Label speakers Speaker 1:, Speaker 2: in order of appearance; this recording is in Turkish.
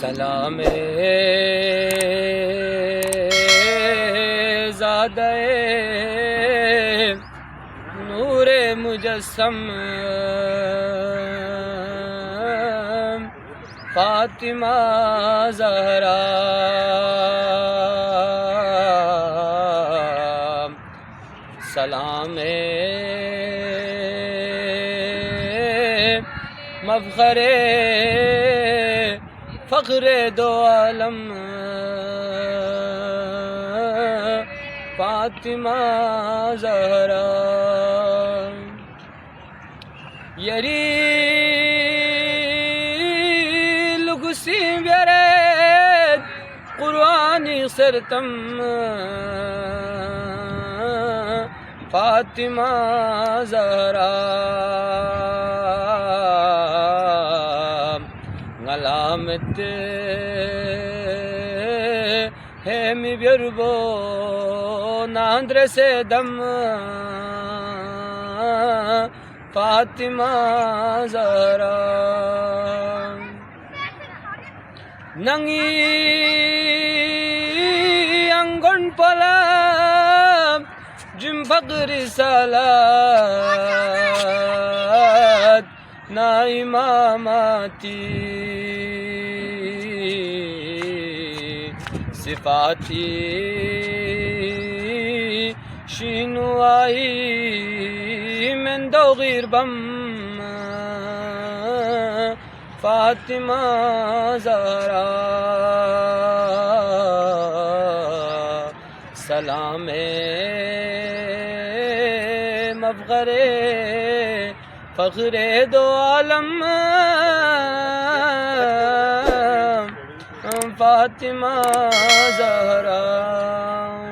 Speaker 1: سلام زادہ نور مجسم۔ فاطمہ زہرا۔ سلام مبخرے فقر دو عالم فاطمہ زہرا یری لکسی بیرد قرآنی سرتم فاطمہ زہرا ngalamet hemi birbo nandre sedam Fatima Zara. Nangi angon pala Cümbak risalat نہ اماماتی صفاتی شینوائی من دو غیر بم فاطمہ زارا سلام مبغرے Fakre do alem Fatima Zahra.